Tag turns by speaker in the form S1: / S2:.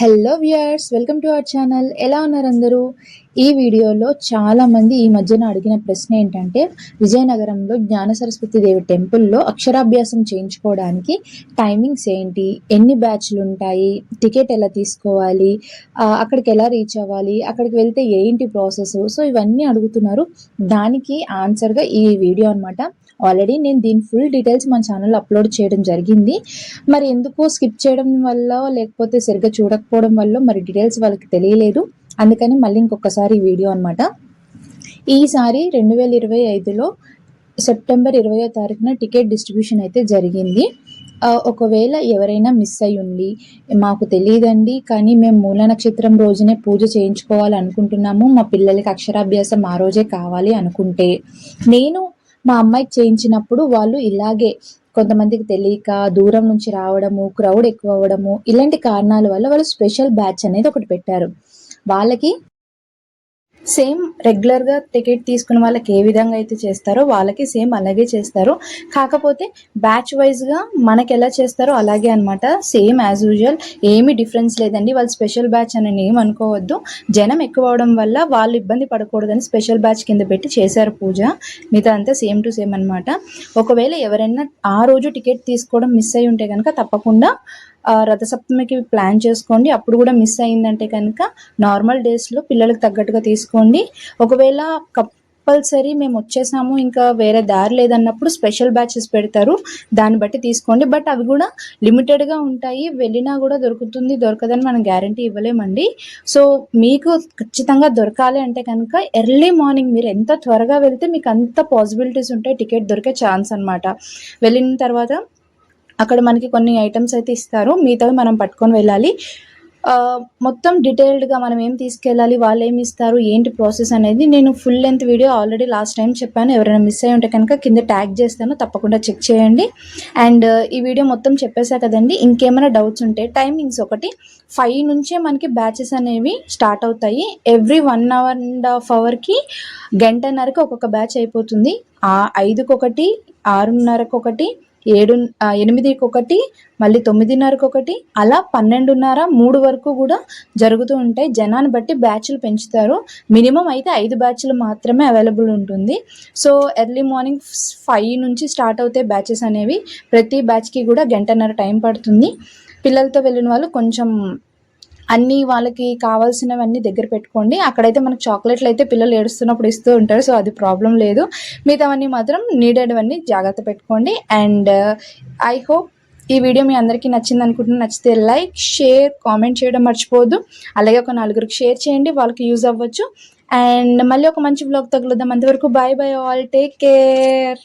S1: Hello viewers welcome to our channel ఎలా ఉన్నారు అందరూ? ఈ వీడియోలో చాలామంది ఈ మధ్యన అడిగిన ప్రశ్న ఏంటంటే విజయనగరంలో జ్ఞాన సరస్వతి దేవి టెంపుల్లో అక్షరాభ్యాసం చేయించుకోవడానికి టైమింగ్స్ ఏంటి? ఎన్ని బ్యాచ్లు ఉంటాయి? టికెట్ ఎలా తీసుకోవాలి? అక్కడికి ఎలా రీచ్ అవ్వాలి? అక్కడికి వెళ్తే ఏంటి ప్రాసెస్ సో ఇవన్నీ అడుగుతున్నారు. దానికి ఆన్సర్గా ఈ వీడియో అన్నమాట. ఆల్రెడీ నేను దీని ఫుల్ డీటెయిల్స్ మన ఛానల్లో అప్లోడ్ చేయడం జరిగింది. మరి ఎందుకు స్కిప్ చేయడం వల్ల లేకపోతే సరిగ్గా చూడక చూడకపోవడం వల్ల మరి డీటెయిల్స్ వాళ్ళకి తెలియలేదు. అందుకని మళ్ళీ ఇంకొకసారి ఈ వీడియో అనమాట ఈసారి రెండు వేల ఇరవై ఐదులో సెప్టెంబర్ ఇరవయో తారీఖున టికెట్ డిస్ట్రిబ్యూషన్ అయితే జరిగింది. ఒకవేళ ఎవరైనా మిస్ అయి ఉండి మాకు తెలియదండి కానీ మేము మూల నక్షత్రం రోజునే పూజ చేయించుకోవాలనుకుంటున్నాము మా పిల్లలకి అక్షరాభ్యాసం ఆ రోజే కావాలి అనుకుంటే. నేను మా అమ్మాయికి చేయించినప్పుడు వాళ్ళు ఇలాగే కొంతమందికి తెలియక దూరం నుంచి రావడము క్రౌడ్ ఎక్కువ అవ్వడము ఇలాంటి కారణాల వల్ల వాళ్ళు స్పెషల్ బ్యాచ్ అనేది ఒకటి పెట్టారు. వాళ్ళకి సేమ్ రెగ్యులర్గా టికెట్ తీసుకున్న వాళ్ళకి ఏ విధంగా అయితే చేస్తారో వాళ్ళకి సేమ్ అలాగే చేస్తారు. కాకపోతే బ్యాచ్ వైజ్గా మనకి ఎలా చేస్తారో అలాగే అనమాట సేమ్ యాజ్ యూజువల్ ఏమీ డిఫరెన్స్ లేదండి. వాళ్ళు స్పెషల్ బ్యాచ్ అని ఏం అనుకోవద్దు. జనం ఎక్కువ అవడం వల్ల వాళ్ళు ఇబ్బంది పడకూడదని స్పెషల్ బ్యాచ్ కింద పెట్టి చేశారు పూజ. మిగతా అంతా సేమ్ టు సేమ్ అనమాట ఒకవేళ ఎవరైనా ఆ రోజు టికెట్ తీసుకోవడం మిస్ అయి ఉంటే కనుక తప్పకుండా రథసప్తమికి ప్లాన్ చేసుకోండి. అప్పుడు కూడా మిస్ అయిందంటే కనుక నార్మల్ డేస్లో పిల్లలకు తగ్గట్టుగా తీసుకోండి. ఒకవేళ కంపల్సరీ మేము వచ్చేసాము ఇంకా వేరే దారి లేదన్నప్పుడు స్పెషల్ బ్యాచెస్ పెడతారు. దాన్ని బట్టి తీసుకోండి. బట్ అవి కూడా లిమిటెడ్గా ఉంటాయి. వెళ్ళినా కూడా దొరుకుతుంది దొరకదని మనం గ్యారంటీ ఇవ్వలేమండి. సో మీకు ఖచ్చితంగా దొరకాలి అంటే కనుక ఎర్లీ మార్నింగ్ మీరు ఎంత త్వరగా వెళ్తే మీకు అంత పాసిబిలిటీస్ ఉంటాయి. టికెట్ దొరికే ఛాన్స్ అన్నమాట. వెళ్ళిన తర్వాత అక్కడ మనకి కొన్ని ఐటమ్స్ అయితే ఇస్తారు. మిగతావి మనం పట్టుకొని వెళ్ళాలి. మొత్తం డీటెయిల్డ్గా మనం ఏం తీసుకెళ్ళాలి వాళ్ళు ఏమి ఇస్తారు ఏంటి ప్రాసెస్ అనేది నేను full length video already last time చెప్పాను. ఎవరైనా మిస్ అయ్యి ఉంటే కనుక కింద ట్యాగ్ చేస్తాను. తప్పకుండా చెక్ చేయండి. అండ్ ఈ వీడియో మొత్తం చెప్పేసా కదండి ఇంకేమైనా డౌట్స్ ఉంటే టైమింగ్స్ ఒకటి. ఫైవ్ నుంచే మనకి బ్యాచెస్ అనేవి స్టార్ట్ అవుతాయి. Every one hour and half అవర్కి గంటన్నరకు ఒక్కొక్క బ్యాచ్ అయిపోతుంది. ఐదుకొకటి ఆరున్నరకు ఒకటి ఏడు ఎనిమిదికి ఒకటి మళ్ళీ తొమ్మిదిన్నరకు ఒకటి అలా పన్నెండున్నర మూడు వరకు కూడా జరుగుతూ ఉంటాయి. జనాన్ని బట్టి బ్యాచ్లు పెంచుతారు. మినిమం అయితే ఐదు బ్యాచ్లు మాత్రమే అవైలబుల్ ఉంటుంది. సో ఎర్లీ మార్నింగ్ ఫైవ్ నుంచి స్టార్ట్ అవుతాయి బ్యాచెస్ అనేవి. ప్రతి బ్యాచ్కి కూడా గంటన్నర టైం పడుతుంది. పిల్లలతో వెళ్ళిన వాళ్ళు కొంచెం అన్నీ వాళ్ళకి కావాల్సినవన్నీ దగ్గర పెట్టుకోండి. అక్కడైతే మనకు చాక్లెట్లు అయితే పిల్లలు ఏడుస్తున్నప్పుడు ఇస్తూ ఉంటారు. సో అది ప్రాబ్లం లేదు. మిగతావన్నీ మాత్రం నీడెడ్ అవన్నీ జాగ్రత్త పెట్టుకోండి. అండ్ ఐ హోప్ ఈ వీడియో మీ అందరికీ నచ్చింది అనుకుంటున్నాను నచ్చితే లైక్ షేర్ కామెంట్ చేయడం మర్చిపోవద్దు. అలాగే ఒక నలుగురికి షేర్ చేయండి. వాళ్ళకి యూజ్ అవ్వచ్చు. అండ్ మళ్ళీ ఒక మంచి బ్లాగ్ తగులుద్దాం. అంతవరకు bye bye all. Take care.